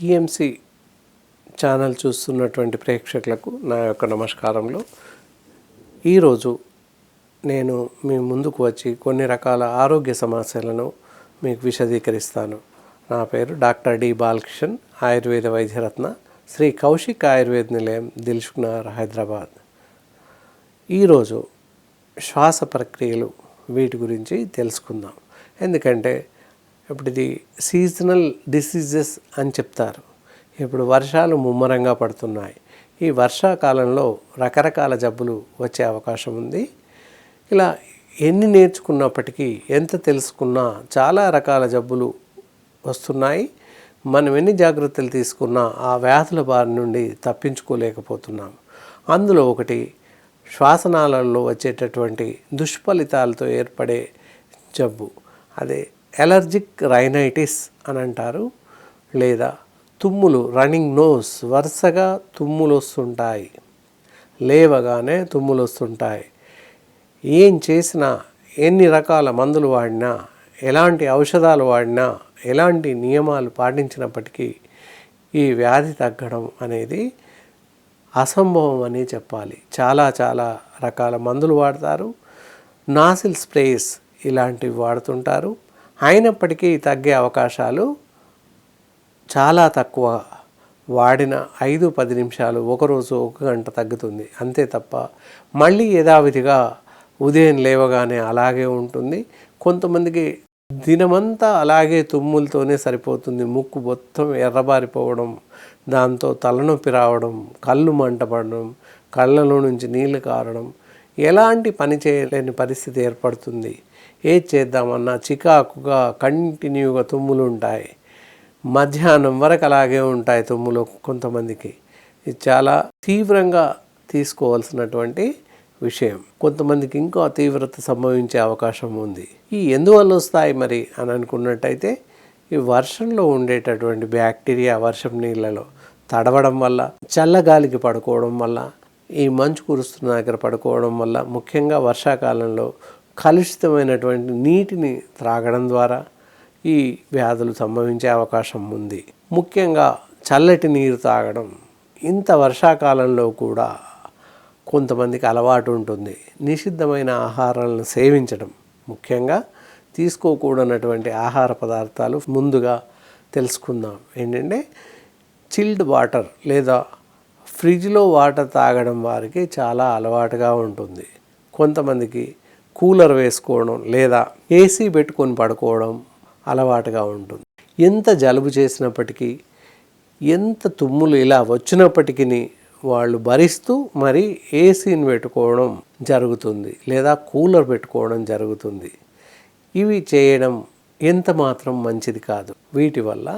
PMC channel చూస్తున్నటువంటి ప్రేక్షకులకు నా యొక్క నమస్కారంలో ఈరోజు నేను మీ ముందుకు వచ్చి కొన్ని రకాల ఆరోగ్య సమస్యలను మీకు విశదీకరిస్తాను. నా పేరు డాక్టర్ డి బాలకృష్ణన్ ఆయుర్వేద వైద్యరత్న శ్రీ కౌశిక్ ఆయుర్వేద నిలయం దిల్సుఖ్నగర్ హైదరాబాద్. ఈరోజు శ్వాస ప్రక్రియలు వీటి గురించి తెలుసుకుందాం. ఎందుకంటే ఇప్పుడు ఇది సీజనల్ డిసీజెస్ అని చెప్తారు. ఇప్పుడు వర్షాలు ముమ్మరంగా పడుతున్నాయి. ఈ వర్షాకాలంలో రకరకాల జబ్బులు వచ్చే అవకాశం ఉంది. ఇలా ఎన్ని నేర్చుకున్నప్పటికీ ఎంత తెలుసుకున్నా చాలా రకాల జబ్బులు వస్తున్నాయి. మనం ఎన్ని జాగ్రత్తలు తీసుకున్నా ఆ వ్యాధుల బారి నుండి తప్పించుకోలేకపోతున్నాం. అందులో ఒకటి శ్వాసనాళాల్లో వచ్చేటటువంటి దుష్ఫలితాలతో ఏర్పడే జబ్బు. అదే ఎలర్జిక్ రైనైటిస్ అని అంటారు లేదా తుమ్ములు రన్నింగ్ నోస్ వరుసగా తుమ్ములు వస్తుంటాయి లేవగానే తుమ్ములు వస్తుంటాయి ఏం చేసినా ఎన్ని రకాల మందులు వాడినా ఎలాంటి ఔషధాలు వాడినా ఎలాంటి నియమాలు పాటించినప్పటికీ ఈ వ్యాధి తగ్గడం అనేది అసంభవం అని చెప్పాలి. చాలా చాలా రకాల మందులు వాడతారు. నాసిల్ స్ప్రేస్ ఇలాంటివి వాడుతుంటారు. అయినప్పటికీ తగ్గే అవకాశాలు చాలా తక్కువ. వాడిన ఐదు పది నిమిషాలు ఒకరోజు ఒక గంట తగ్గుతుంది. అంతే తప్ప మళ్ళీ యథావిధిగా ఉదయం లేవగానే అలాగే ఉంటుంది. కొంతమందికి దినమంతా అలాగే తుమ్ములతోనే సరిపోతుంది. ముక్కు మొత్తం ఎర్రబారిపోవడం దాంతో తలనొప్పి రావడం కళ్ళు మంటపడడం కళ్ళలో నుంచి నీళ్ళు కారడం ఎలాంటి పని చేయలేని పరిస్థితి ఏర్పడుతుంది. ఏది చేద్దామన్నా చికాకుగా కంటిన్యూగా తుమ్ములు ఉంటాయి. మధ్యాహ్నం వరకు అలాగే ఉంటాయి తుమ్ములు కొంతమందికి. ఇది చాలా తీవ్రంగా తీసుకోవాల్సినటువంటి విషయం. కొంతమందికి ఇంకో తీవ్రత సంభవించే అవకాశం ఉంది. ఈ ఎందువల్ల వస్తాయి మరి అని అనుకున్నట్టయితే ఈ వర్షంలో ఉండేటటువంటి బ్యాక్టీరియా వర్షం నీళ్ళలో తడవడం వల్ల చల్లగాలికి పడుకోవడం వల్ల ఈ మంచు కురుస్తున్న దగ్గర పడుకోవడం వల్ల ముఖ్యంగా వర్షాకాలంలో కలుషితమైనటువంటి నీటిని త్రాగడం ద్వారా ఈ వ్యాధులు సంభవించే అవకాశం ఉంది. ముఖ్యంగా చల్లటి నీరు తాగడం. ఇంత వర్షాకాలంలో కూడా కొంతమందికి అలవాటు ఉంటుంది. నిషిద్ధమైన ఆహారాలను సేవించడం. ముఖ్యంగా తీసుకోకూడనటువంటి ఆహార పదార్థాలు ముందుగా తెలుసుకుందాం. ఏంటంటే చిల్డ్ వాటర్ లేదా ఫ్రిడ్జ్లో వాటర్ తాగడం వారికి చాలా అలవాటుగా ఉంటుంది. కొంతమందికి కూలర్ వేసుకోవడం లేదా ఏసీ పెట్టుకొని పడుకోవడం అలవాటుగా ఉంటుంది. ఎంత జలుబు చేసినప్పటికీ ఎంత తుమ్ములు ఇలా వచ్చినప్పటికీ వాళ్ళు భరిస్తూ మరి ఏసీని పెట్టుకోవడం జరుగుతుంది లేదా కూలర్ పెట్టుకోవడం జరుగుతుంది. ఇవి చేయడం ఎంత మాత్రం మంచిది కాదు. వీటి వల్ల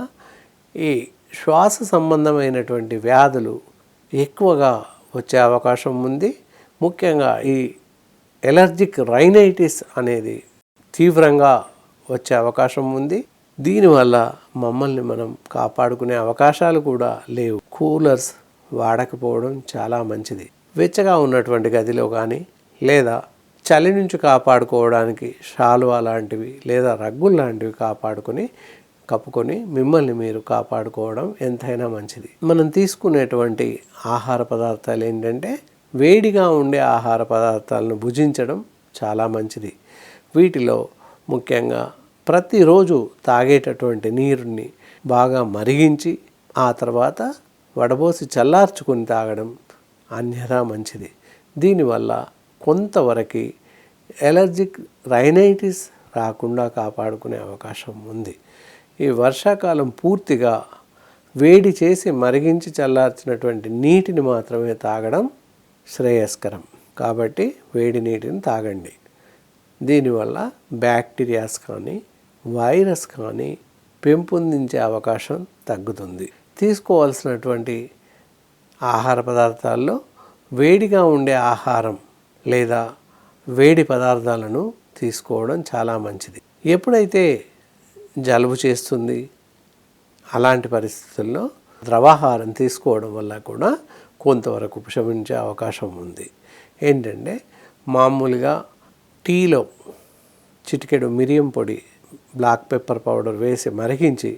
ఈ శ్వాస సంబంధమైనటువంటి వ్యాధులు ఎక్కువగా వచ్చే అవకాశం ఉంది. ముఖ్యంగా ఈ ఎలర్జిక్ రైనైటిస్ అనేది తీవ్రంగా వచ్చే అవకాశం ఉంది. దీనివల్ల మమ్మల్ని మనం కాపాడుకునే అవకాశాలు కూడా లేవు. కూలర్స్ వాడకపోవడం చాలా మంచిది. వెచ్చగా ఉన్నటువంటి గదిలో కానీ లేదా చలి నుంచి కాపాడుకోవడానికి షాలువా లాంటివి లేదా రగ్గులు లాంటివి కాపాడుకొని కప్పుకొని మిమ్మల్ని మీరు కాపాడుకోవడం ఎంతైనా మంచిది. మనం తీసుకునేటువంటి ఆహార పదార్థాలు ఏంటంటే వేడిగా ఉండే ఆహార పదార్థాలను భుజించడం చాలా మంచిది. వీటిలో ముఖ్యంగా ప్రతిరోజు తాగేటటువంటి నీరుని బాగా మరిగించి ఆ తర్వాత వడబోసి చల్లార్చుకొని తాగడం అన్యథా మంచిది. దీనివల్ల కొంతవరకు ఎలర్జిక్ రైనైటిస్ రాకుండా కాపాడుకునే అవకాశం ఉంది. ఈ వర్షాకాలం పూర్తిగా వేడి చేసి మరిగించి చల్లార్చినటువంటి నీటిని మాత్రమే తాగడం శ్రేయస్కరం. కాబట్టి వేడి నీటిని తాగండి. దీనివల్ల బ్యాక్టీరియాస్ కానీ వైరస్ కానీ పెంపొందించే అవకాశం తగ్గుతుంది. తీసుకోవాల్సినటువంటి ఆహార పదార్థాల్లో వేడిగా ఉండే ఆహారం లేదా వేడి పదార్థాలను తీసుకోవడం చాలా మంచిది. ఎప్పుడైతే జలుబు చేస్తుంది అలాంటి పరిస్థితుల్లో ద్రవాహారం తీసుకోవడం వల్ల కూడా కొంతవరకు ఉపశమించే అవకాశం ఉంది. ఏంటంటే మామూలుగా టీలో చిటికెడు మిరియం పొడి బ్లాక్ పెప్పర్ పౌడర్ వేసి మరిగించి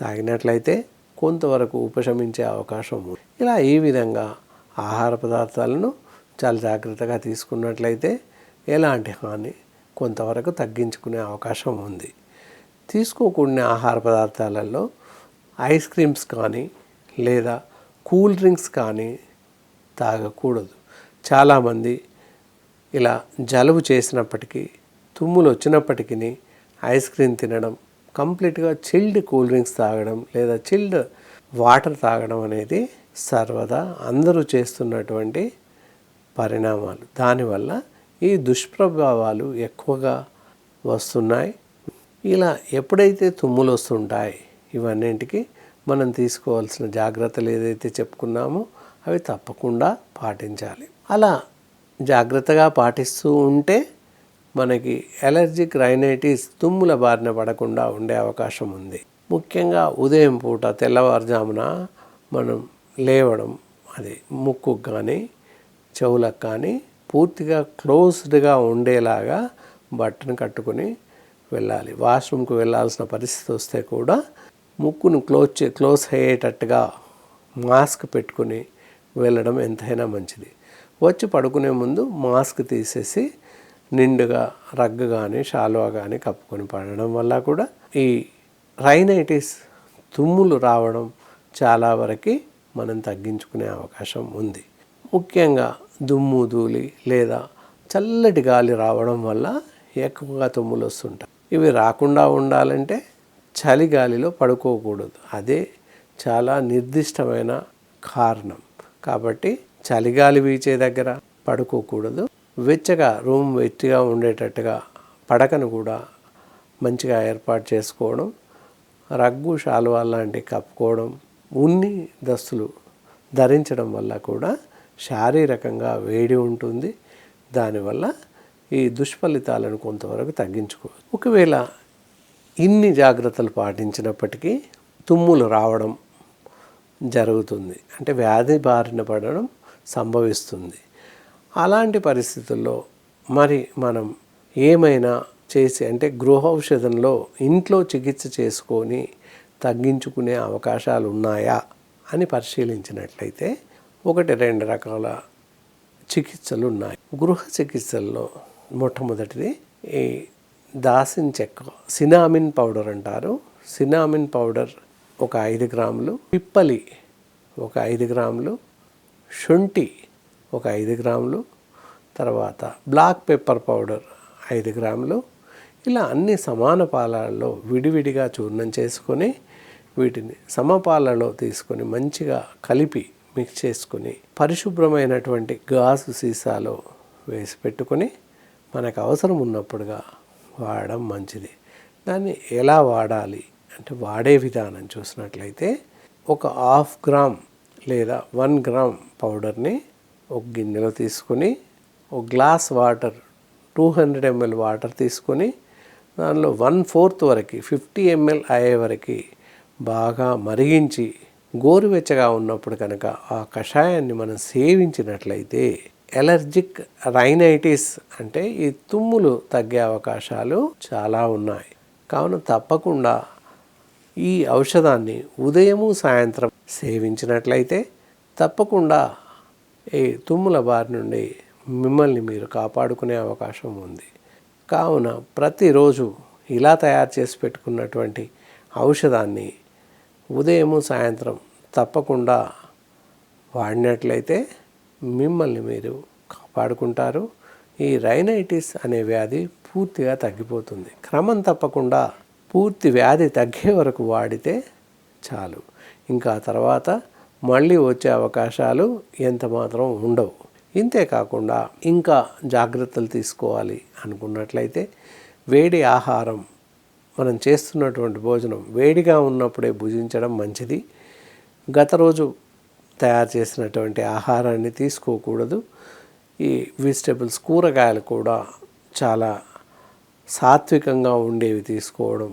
తాగినట్లయితే కొంతవరకు ఉపశమించే అవకాశం ఉంది. ఇలా ఈ విధంగా ఆహార పదార్థాలను చాలా జాగ్రత్తగా తీసుకున్నట్లయితే ఎలాంటి హాని కొంతవరకు తగ్గించుకునే అవకాశం ఉంది. తీసుకోకూడని ఆహార పదార్థాలలో ఐస్ క్రీమ్స్ కానీ లేదా కూల్ డ్రింక్స్ కానీ తాగకూడదు. చాలామంది ఇలా జలుబు చేసినప్పటికీ తుమ్ములు వచ్చినప్పటికీ ఐస్ క్రీమ్ తినడం కంప్లీట్గా చిల్డ్ కూల్ డ్రింక్స్ తాగడం లేదా చిల్డ్ వాటర్ తాగడం అనేది సర్వదా అందరూ చేస్తున్నటువంటి పరిణామాలు. దానివల్ల ఈ దుష్ప్రభావాలు ఎక్కువగా వస్తున్నాయి. ఇలా ఎప్పుడైతే తుమ్ములు వస్తుంటాయి ఇవన్నింటికి మనం తీసుకోవాల్సిన జాగ్రత్తలు ఏదైతే చెప్పుకున్నామో అవి తప్పకుండా పాటించాలి. అలా జాగ్రత్తగా పాటిస్తూ ఉంటే మనకి ఎలర్జిక్ రైనైటిస్ తుమ్ముల బారిన పడకుండా ఉండే అవకాశం ఉంది. ముఖ్యంగా ఉదయం పూట తెల్లవారుజామున మనం లేవడం అది ముక్కుకు కానీ చెవులకు కానీ పూర్తిగా క్లోజ్డ్గా ఉండేలాగా బట్టను కట్టుకుని వెళ్ళాలి. వాష్రూమ్కి వెళ్ళాల్సిన పరిస్థితి వస్తే కూడా ముక్కును క్లోజ్ చే క్లోజ్ అయ్యేటట్టుగా మాస్క్ పెట్టుకుని వెళ్ళడం ఎంతైనా మంచిది. వచ్చి పడుకునే ముందు మాస్క్ తీసేసి నిండుగా రగ్గు కానీ షాల్వా కానీ కప్పుకొని పడడం వల్ల కూడా ఈ రైనైటిస్ తుమ్ములు రావడం చాలా వరకు మనం తగ్గించుకునే అవకాశం ఉంది. ముఖ్యంగా దుమ్ము ధూళి లేదా చల్లటి గాలి రావడం వల్ల ఎక్కువగా తుమ్ములు వస్తుంటాయి ఇవి రాకుండా ఉండాలంటే చలిగాలిలో పడుకోకూడదు. అదే చాలా నిర్దిష్టమైన కారణం. కాబట్టి చలిగాలి వీచే దగ్గర పడుకోకూడదు. వెచ్చగా రూమ్ వెచ్చగా ఉండేటట్టుగా పడకను కూడా మంచిగా ఏర్పాటు చేసుకోవడం రగ్గు శాలువా లాంటివి కప్పుకోవడం ఉన్ని దస్తులు ధరించడం వల్ల కూడా శారీరకంగా వేడి ఉంటుంది. దానివల్ల ఈ దుష్ఫలితాలను కొంతవరకు తగ్గించుకోవచ్చు. ఒకవేళ ఇన్ని జాగ్రత్తలు పాటించినప్పటికీ తుమ్ములు రావడం జరుగుతుంది. అంటే వ్యాధి బారిన పడడం సంభవిస్తుంది. అలాంటి పరిస్థితుల్లో మరి మనం ఏమైనా చేసి అంటే గృహౌషధంలో ఇంట్లో చికిత్స చేసుకొని తగ్గించుకునే అవకాశాలు ఉన్నాయా అని పరిశీలించినట్లయితే ఒకటి రెండు రకాల చికిత్సలు ఉన్నాయి. గృహ చికిత్సల్లో మొట్టమొదటిది ఈ దాసిన్ చెక్క. సినామిన్ పౌడర్ అంటారు. సినామిన్ పౌడర్ ఒక ఐదు గ్రాములు. పిప్పలి ఒక ఐదు గ్రాములు. శుంఠి ఒక ఐదు గ్రాములు. తర్వాత బ్లాక్ పెప్పర్ పౌడర్ ఐదు గ్రాములు. ఇలా అన్ని సమాన పాలలో విడివిడిగా చూర్ణం చేసుకొని వీటిని సమపాలలో తీసుకొని మంచిగా కలిపి మిక్స్ చేసుకొని పరిశుభ్రమైనటువంటి గాజు సీసాలో వేసి పెట్టుకొని మనకు అవసరం ఉన్నప్పుడుగా వాడడం మంచిది. దాన్ని ఎలా వాడాలి? అంటే వాడే విధానం చూసినట్లయితే ఒక హాఫ్ గ్రామ్ లేదా వన్ గ్రామ్ పౌడర్ని ఒక గిన్నెలో తీసుకొని ఒక glass water two hundred ML water తీసుకొని దానిలో వన్ ఫోర్త్ వరకు ఫిఫ్టీ ఎంఎల్ అయ్యే వరకు బాగా మరిగించి గోరువెచ్చగా ఉన్నప్పుడు కనుక ఆ కషాయాన్ని మనం సేవించినట్లయితే ఎలర్జిక్ రైనైటిస్ అంటే ఈ తుమ్ములు తగ్గే అవకాశాలు చాలా ఉన్నాయి. కావున తప్పకుండా ఈ ఔషధాన్ని ఉదయము సాయంత్రం సేవించినట్లయితే తప్పకుండా ఈ తుమ్ముల బారి నుండి మిమ్మల్ని మీరు కాపాడుకునే అవకాశం ఉంది. కావున ప్రతిరోజు ఇలా తయారు చేసి పెట్టుకున్నటువంటి ఔషధాన్ని ఉదయము సాయంత్రం తప్పకుండా వాడినట్లయితే మిమ్మల్ని మీరు కాపాడుకుంటారు. ఈ రైనైటిస్ అనే వ్యాధి పూర్తిగా తగ్గిపోతుంది. క్రమం తప్పకుండా పూర్తి వ్యాధి తగ్గే వరకు వాడితే చాలు. ఇంకా తర్వాత మళ్ళీ వచ్చే అవకాశాలు ఎంత మాత్రం ఉండవు. ఇంతే కాకుండా ఇంకా జాగ్రత్తలు తీసుకోవాలి అనుకున్నట్లయితే వేడి ఆహారం మనం చేస్తున్నటువంటి భోజనం వేడిగా ఉన్నప్పుడే భుజించడం మంచిది. గత రోజు తయారు చేసినటువంటి ఆహారాన్ని తీసుకోకూడదు. ఈ వెజిటబుల్స్ కూరగాయలు కూడా చాలా సాత్వికంగా ఉండేవి తీసుకోవడం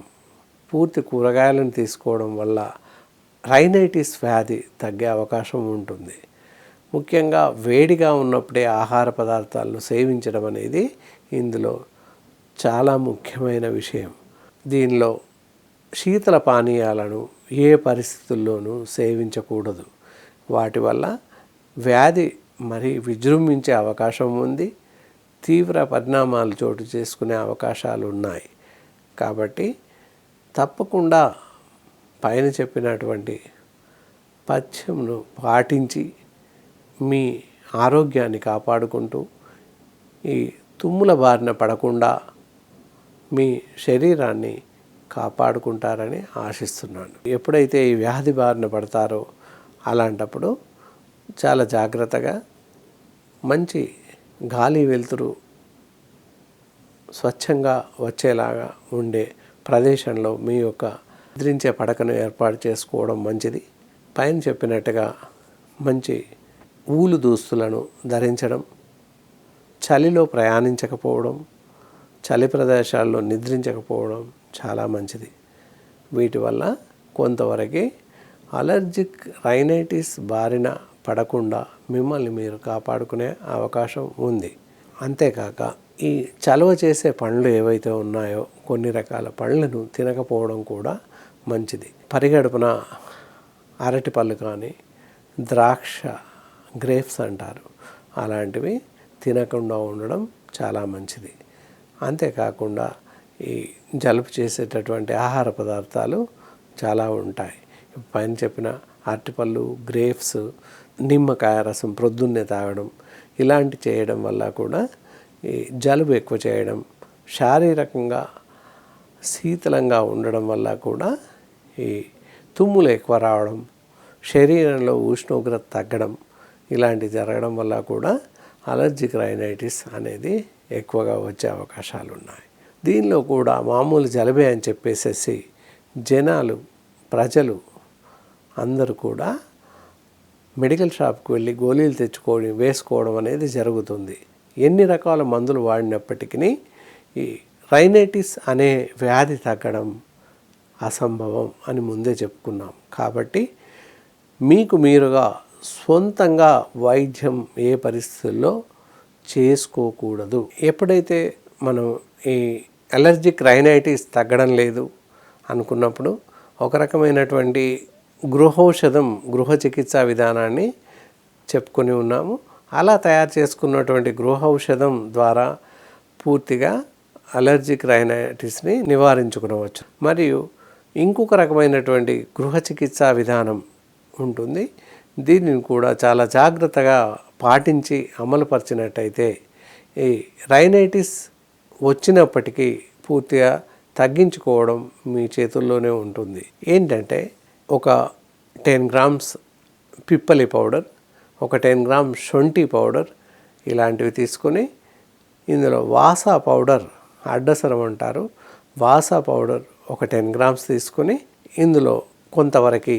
పూర్తి కూరగాయలను తీసుకోవడం వల్ల రైనైటిస్ వ్యాధి తగ్గే అవకాశం ఉంటుంది. ముఖ్యంగా వేడిగా ఉన్నప్పుడే ఆహార పదార్థాలను సేవించడం అనేది ఇందులో చాలా ముఖ్యమైన విషయం. దీనిలో శీతల పానీయాలను ఏ పరిస్థితుల్లోనూ సేవించకూడదు. వాటి వల్ల వ్యాధి మరి విజృంభించే అవకాశం ఉంది. తీవ్ర పరిణామాలు చోటు చేసుకునే అవకాశాలు ఉన్నాయి. కాబట్టి తప్పకుండా పైన చెప్పినటువంటి పథ్యంను పాటించి మీ ఆరోగ్యాన్ని కాపాడుకుంటూ ఈ తుమ్ముల బారిన పడకుండా మీ శరీరాన్ని కాపాడుకుంటారని ఆశిస్తున్నాను. ఎప్పుడైతే ఈ వ్యాధి బారిన పడతారో అలాంటప్పుడు చాలా జాగ్రత్తగా మంచి గాలి వెలుతురు స్వచ్ఛంగా వచ్చేలాగా ఉండే ప్రదేశంలో మీ యొక్క నిద్రించే పడకను ఏర్పాటు చేసుకోవడం మంచిది. పైన చెప్పినట్టుగా మంచి ఊలు దుస్తులను ధరించడం చలిలో ప్రయాణించకపోవడం చలి ప్రదేశాల్లో నిద్రించకపోవడం చాలా మంచిది. వీటి వల్ల కొంతవరకు అలర్జిక్ రైనైటిస్ బారిన పడకుండా మిమ్మల్ని మీరు కాపాడుకునే అవకాశం ఉంది. అంతేకాక ఈ చలవ చేసే పండ్లు ఏవైతే ఉన్నాయో కొన్ని రకాల పళ్ళను తినకపోవడం కూడా మంచిది. పరిగడుపున అరటి పళ్ళు కానీ ద్రాక్ష గ్రేప్స్ అంటారు. అలాంటివి తినకుండా ఉండడం చాలా మంచిది. అంతేకాకుండా ఈ జలుబు చేసేటటువంటి ఆహార పదార్థాలు చాలా ఉంటాయి. పైన చెప్పిన అరటిపళ్ళు గ్రేప్స్ నిమ్మకాయ రసం ప్రొద్దున్నే తాగడం ఇలాంటి చేయడం వల్ల కూడా ఈ జలుబు ఎక్కువ చేయడం శారీరకంగా శీతలంగా ఉండడం వల్ల కూడా ఈ తుమ్ములు ఎక్కువ రావడం శరీరంలో ఉష్ణోగ్రత తగ్గడం ఇలాంటి జరగడం వల్ల కూడా అలర్జిక్ రైనైటిస్ అనేది ఎక్కువగా వచ్చే అవకాశాలు ఉన్నాయి. దీనిలో కూడా మామూలు జలబే అని చెప్పేసేసి జనాలు ప్రజలు అందరూ కూడా మెడికల్ షాప్కి వెళ్ళి గోళీలు తెచ్చుకోవడం వేసుకోవడం అనేది జరుగుతుంది. ఎన్ని రకాల మందులు వాడినప్పటికీ ఈ రైనైటిస్ అనే వ్యాధి తగ్గడం అసంభవం అని ముందే చెప్పుకున్నాం. కాబట్టి మీకు మీరుగా సొంతంగా వైద్యం ఏ పరిస్థితుల్లో చేసుకోకూడదు. ఎప్పుడైతే మనం ఈ అలర్జిక్ రైనైటిస్ తగ్గడం లేదు అనుకున్నప్పుడు ఒక రకమైనటువంటి గృహౌషధం గృహ చికిత్సా విధానాన్ని చెప్పుకొని ఉన్నాము. అలా తయారు చేసుకున్నటువంటి గృహ ఔషధం ద్వారా పూర్తిగా అలర్జిక్ రైనైటిస్ని నివారించుకునవచ్చు. మరియు ఇంకొక రకమైనటువంటి గృహ చికిత్సా విధానం ఉంటుంది. దీనిని కూడా చాలా జాగ్రత్తగా పాటించి అమలుపరిచినట్టయితే ఈ రైనైటిస్ వచ్చినప్పటికీ పూర్తిగా తగ్గించుకోవడం మీ చేతుల్లోనే ఉంటుంది. ఏంటంటే ఒక టెన్ గ్రామ్స్ పిప్పలి పౌడర్ ఒక టెన్ గ్రామ్ శొంఠి పౌడర్ ఇలాంటివి తీసుకొని ఇందులో వాసా పౌడర్ అడ్డసరం అంటారు. వాసా పౌడర్ ఒక టెన్ గ్రామ్స్ తీసుకొని ఇందులో కొంతవరకు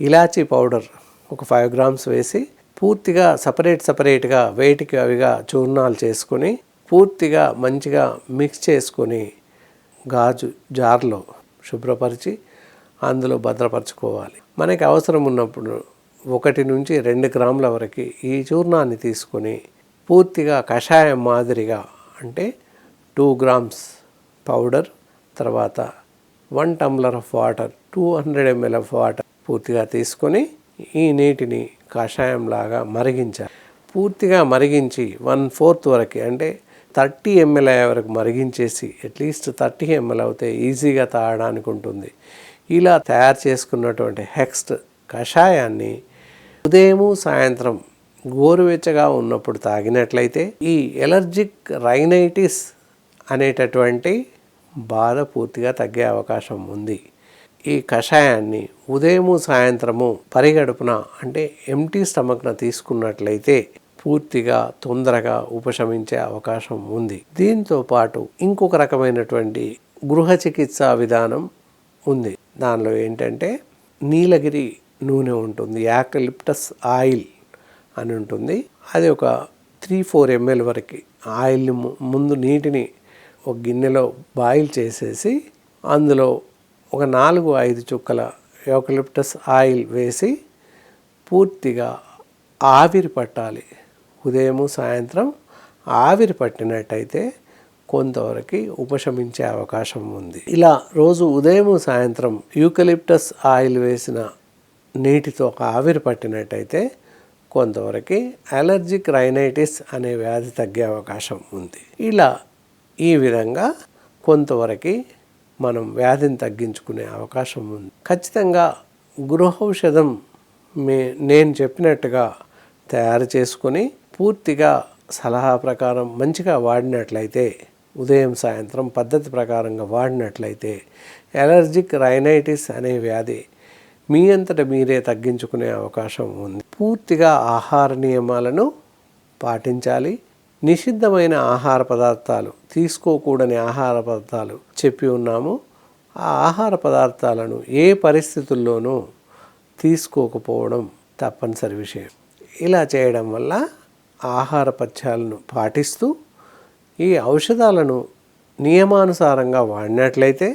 ఇలాచీ పౌడర్ ఒక ఫైవ్ గ్రామ్స్ వేసి పూర్తిగా సపరేట్ సపరేట్గా వేటికి అవిగా చూర్ణాలు చేసుకొని పూర్తిగా మంచిగా మిక్స్ చేసుకొని గాజు జార్లో శుభ్రపరిచి అందులో భద్రపరచుకోవాలి. మనకి అవసరం ఉన్నప్పుడు ఒకటి నుంచి రెండు గ్రాముల వరకు ఈ చూర్ణాన్ని తీసుకొని పూర్తిగా కషాయం మాదిరిగా అంటే టూ గ్రామ్స్ పౌడర్ తర్వాత one tumbler of water two hundred ML of water పూర్తిగా తీసుకొని ఈ నీటిని కషాయంలాగా మరిగించాలి. పూర్తిగా మరిగించి వన్ ఫోర్త్ వరకు అంటే థర్టీ ఎంఎల్ అయ్యే వరకు మరిగించేసి అట్లీస్ట్ థర్టీ ఎంఎల్ అవుతే ఈజీగా తాగడానికి ఉంటుంది. ఇలా తయారు చేసుకున్నటువంటి హెక్స్ట్ కషాయాన్ని ఉదయము సాయంత్రం గోరువెచ్చగా ఉన్నప్పుడు తాగినట్లయితే ఈ ఎలర్జిక్ రైనైటిస్ అనేటటువంటి బాధ పూర్తిగా తగ్గే అవకాశం ఉంది. ఈ కషాయాన్ని ఉదయము సాయంత్రము పరిగడుపున అంటే ఎంటీ స్టమక్న తీసుకున్నట్లయితే పూర్తిగా తొందరగా ఉపశమించే అవకాశం ఉంది. దీంతో పాటు ఇంకొక రకమైనటువంటి గృహ చికిత్సా విధానం ఉంది. దానిలో ఏంటంటే నీలగిరి నూనె ఉంటుంది యాకలిప్టస్ ఆయిల్ అని ఉంటుంది. అది ఒక త్రీ ఫోర్ ఎంఎల్ వరకు ఆయిల్ని ముందు నీటిని ఒక గిన్నెలో బాయిల్ చేసేసి అందులో ఒక నాలుగు ఐదు చుక్కల యోకలిప్టస్ ఆయిల్ వేసి పూర్తిగా ఆవిరి పట్టాలి. ఉదయము సాయంత్రం ఆవిరి పట్టినట్టయితే కొంతవరకు ఉపశమించే అవకాశం ఉంది. ఇలా రోజు ఉదయం సాయంత్రం యూకలిప్టస్ ఆయిల్ వేసిన నీటితో ఒక ఆవిరి పట్టినట్టయితే కొంతవరకు అలర్జిక్ రైనైటిస్ అనే వ్యాధి తగ్గే అవకాశం ఉంది. ఇలా ఈ విధంగా కొంతవరకు మనం వ్యాధిని తగ్గించుకునే అవకాశం ఉంది. ఖచ్చితంగా గృహౌషధం మే నేను చెప్పినట్టుగా తయారు చేసుకొని పూర్తిగా సలహా ప్రకారం మంచిగా వాడినట్లయితే ఉదయం సాయంత్రం పద్ధతి ప్రకారంగా వాడినట్లయితే ఎలర్జిక్ రైనైటిస్ అనే వ్యాధి మీ అంతట మీరే తగ్గించుకునే అవకాశం ఉంది. పూర్తిగా ఆహార నియమాలను పాటించాలి. నిషిద్ధమైన ఆహార పదార్థాలు తీసుకోకూడని ఆహార పదార్థాలు చెప్పి ఉన్నాము. ఆ ఆహార పదార్థాలను ఏ పరిస్థితుల్లోనూ తీసుకోకపోవడం తప్పనిసరి విషయం. ఇలా చేయడం వల్ల ఆహార పథ్యాలను పాటిస్తూ ఈ ఔషధాలను నియమానుసారంగా వాడినట్లయితే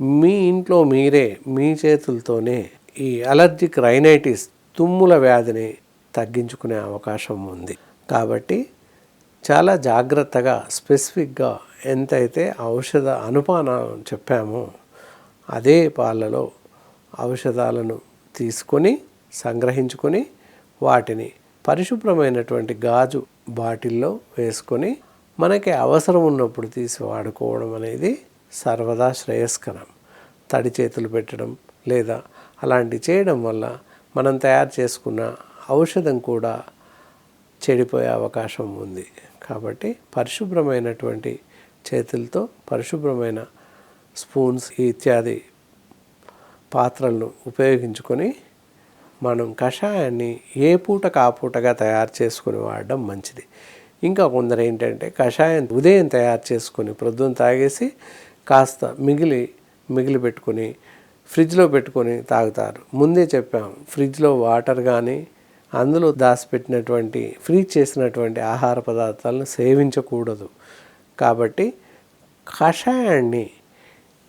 మీ ఇంట్లో మీరే మీ చేతులతోనే ఈ అలర్జిక్ రైనైటిస్ తుమ్ముల వ్యాధిని తగ్గించుకునే అవకాశం ఉంది. కాబట్టి చాలా జాగ్రత్తగా స్పెసిఫిక్గా ఎంతైతే ఔషధ అనుపానం చెప్పామో అదే పాలలో ఔషధాలను తీసుకొని సంగ్రహించుకొని వాటిని పరిశుభ్రమైనటువంటి గాజు బాటిల్లో వేసుకొని మనకి అవసరం ఉన్నప్పుడు తీసి వాడుకోవడం అనేది సర్వదా శ్రేయస్కరం. తడి చేతులు పెట్టడం లేదా అలాంటి చేయడం వల్ల మనం తయారు చేసుకున్న ఔషధం కూడా చెడిపోయే అవకాశం ఉంది. కాబట్టి పరిశుభ్రమైనటువంటి చేతులతో పరిశుభ్రమైన స్పూన్స్ ఇత్యాది పాత్రలను ఉపయోగించుకొని మనం కషాయాన్ని ఏ పూట కాపూటగా తయారు చేసుకుని వాడడం మంచిది. ఇంకా కొందరు ఏంటంటే కషాయం ఉదయం తయారు చేసుకొని ప్రొద్దున తాగేసి కాస్త మిగిలి మిగిలి పెట్టుకొని ఫ్రిడ్జ్లో పెట్టుకొని తాగుతారు. ముందే చెప్పాం ఫ్రిడ్జ్లో వాటర్ కానీ అందులో దాచిపెట్టినటువంటి ఫ్రీజ్ చేసినటువంటి ఆహార పదార్థాలను సేవించకూడదు. కాబట్టి కషాయాన్ని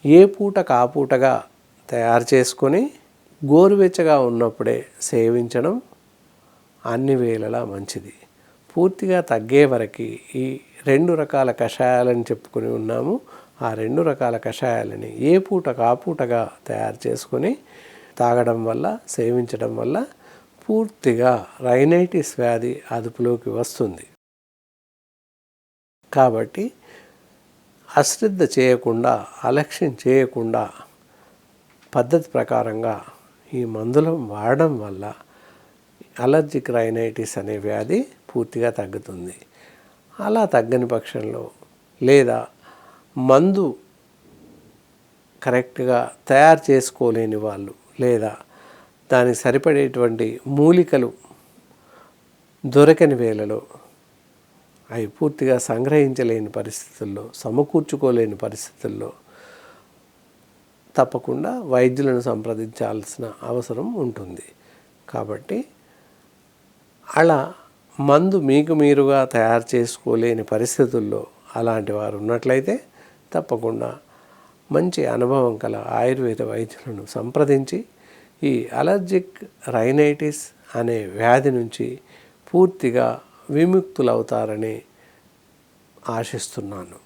ఏ పూట కాపూటగా తయారు చేసుకొని గోరువెచ్చగా ఉన్నప్పుడే సేవించడం అన్ని వేళలా మంచిది. పూర్తిగా తగ్గే వరకు ఈ రెండు రకాల కషాయాలని చెప్పుకొని ఉన్నాము. ఆ రెండు రకాల కషాయాలని ఏ పూట కాపూటగా తయారు చేసుకొని తాగడం వల్ల సేవించడం వల్ల పూర్తిగా రైనైటిస్ వ్యాధి అదుపులోకి వస్తుంది. కాబట్టి అశ్రద్ధ చేయకుండా అలక్ష్యం చేయకుండా పద్ధతి ప్రకారంగా ఈ మందులు వాడడం వల్ల అలర్జిక్ రైనైటిస్ అనే వ్యాధి పూర్తిగా తగ్గుతుంది. అలా తగ్గని పక్షంలో లేదా మందు కరెక్ట్గా తయారు చేసుకోలేని వాళ్ళు లేదా దానికి సరిపడేటువంటి మూలికలు దొరకని వేళలో అవి పూర్తిగా సంగ్రహించలేని పరిస్థితుల్లో సమకూర్చుకోలేని పరిస్థితుల్లో తప్పకుండా వైద్యులను సంప్రదించాల్సిన అవసరం ఉంటుంది. కాబట్టి అలా మందు మీకు మీరుగా తయారు చేసుకోలేని పరిస్థితుల్లో అలాంటి వారు ఉన్నట్లయితే తప్పకుండా మంచి అనుభవం కల ఆయుర్వేద వైద్యులను సంప్రదించి ఈ అలర్జిక్ రైనైటిస్ అనే వ్యాధి నుంచి పూర్తిగా విముక్తులవుతారని ఆశిస్తున్నాను.